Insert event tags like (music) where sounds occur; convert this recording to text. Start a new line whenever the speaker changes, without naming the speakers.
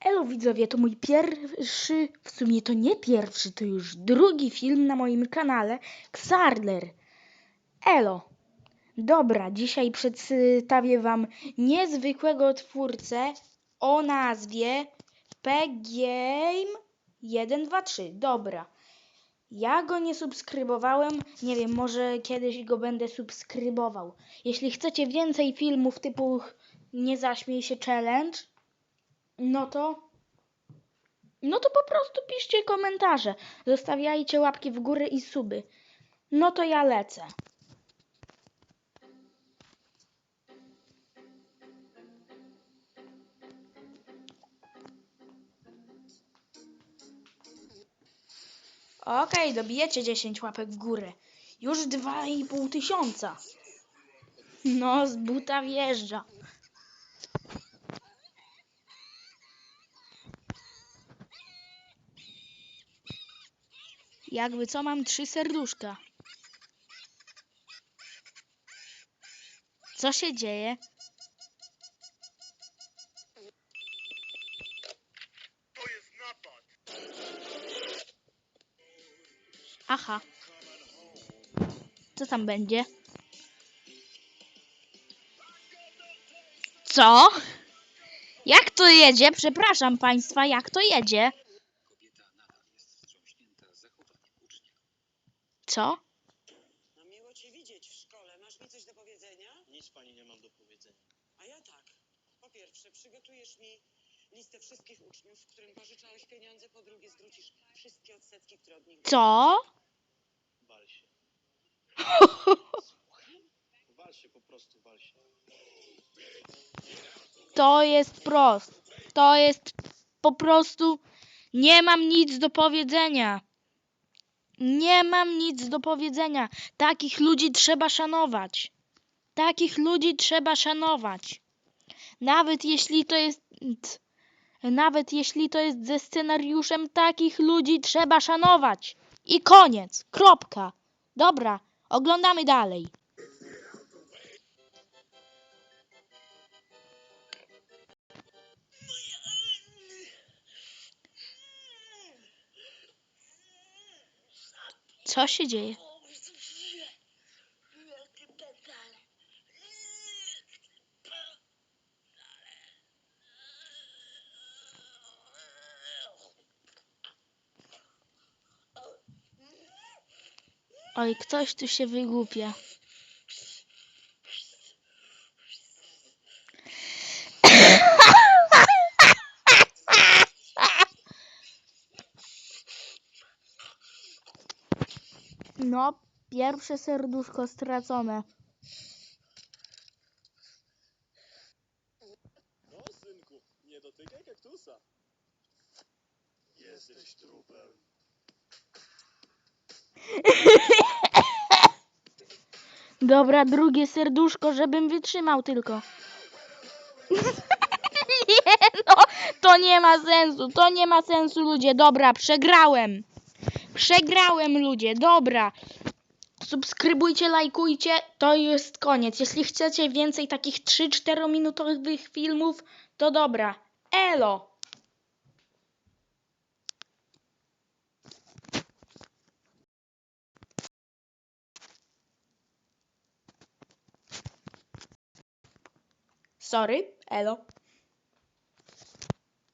Elo widzowie, to mój pierwszy, w sumie to nie pierwszy, to już drugi film na moim kanale Xarler. Elo. Dobra, dzisiaj przedstawię wam niezwykłego twórcę o nazwie PGame 123. Dobra. Ja go nie subskrybowałem, nie wiem, może kiedyś go będę subskrybował. Jeśli chcecie więcej filmów typu Nie zaśmiej się challenge, no to. No to po prostu piszcie komentarze. Zostawiajcie łapki w górę i suby. No to ja lecę. Okej, dobijecie 10 łapek w górę. Już 2,5 tysiąca. No, z buta wjeżdża. Jakby co mam trzy serduszka. Co się dzieje? Aha. Co tam będzie? Co? Jak to jedzie? Przepraszam państwa, jak to jedzie? Co?
No miło cię widzieć w szkole. Masz mi coś do powiedzenia?
Nic pani nie mam do powiedzenia.
A ja tak. Po pierwsze, przygotujesz mi listę wszystkich uczniów, którym pożyczałeś pieniądze. Po drugie, zwrócisz wszystkie odsetki, które od nich
Co?
Wal się. (laughs) Wal się, po prostu wal się.
To jest prost. To jest po prostu. Nie mam nic do powiedzenia. Nie mam nic do powiedzenia. Takich ludzi trzeba szanować. Takich ludzi trzeba szanować. Nawet jeśli to jest. Nawet jeśli to jest ze scenariuszem, takich ludzi trzeba szanować. I koniec. Kropka. Dobra, oglądamy dalej. Co się dzieje? Oj, ktoś tu się wygłupia. No, pierwsze serduszko stracone.
No, synku, nie dotykaj kaktusa. Jesteś trupem. (laughs)
Dobra, drugie serduszko, żebym wytrzymał tylko. (laughs) nie no, to nie ma sensu, to nie ma sensu ludzie. Dobra, przegrałem. Przegrałem ludzie, dobra. Subskrybujcie, lajkujcie, to jest koniec. Jeśli chcecie więcej takich 3-4 minutowych filmów, to dobra. Elo! Sorry, elo.